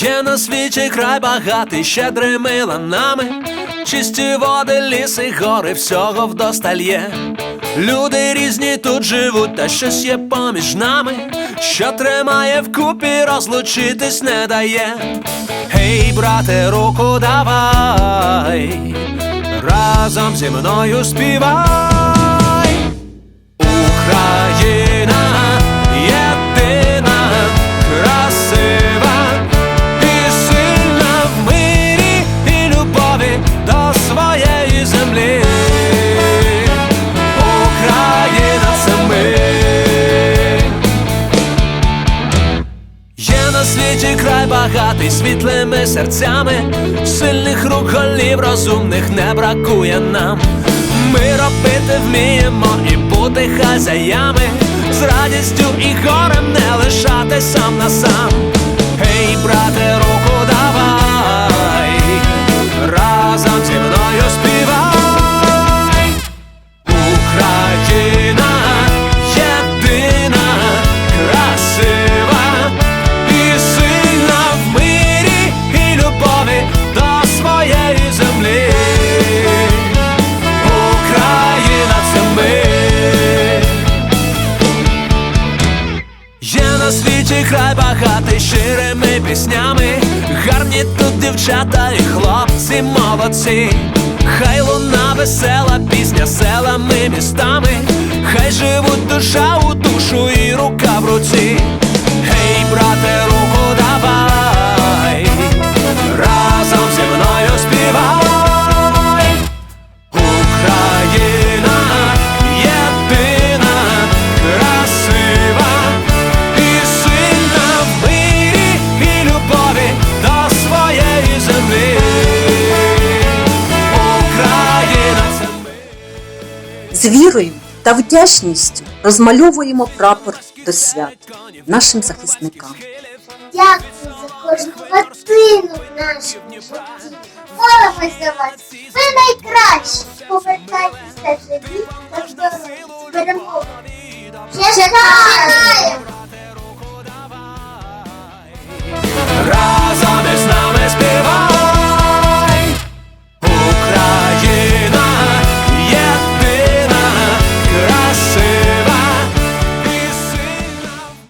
Є на світі край багатий щедрими ланами, чисті води, ліси, гори, всього вдосталь є. Люди різні тут живуть, та щось є поміж нами, що тримає вкупі, розлучитись не дає. Гей, брате, руку давай, разом зі мною співай. На світі край багатий світлими серцями, сильних рук голів, розумних не бракує нам. Ми робити вміємо і бути хазяями, з радістю і горем не лишати сам на сам. Гей, брате, багатий щирими піснями, гарні тут дівчата і хлопці молодці. Хай луна весела пісня селами, містами, хай живуть душа у З вірою та вдячністю розмальовуємо прапор до свят нашим захисникам. Дякую за кожну хвилину в нашому житті. Молимось за вас. Ви найкращі. Повертайтеся живі та здорові. Беремо. Чекаємо!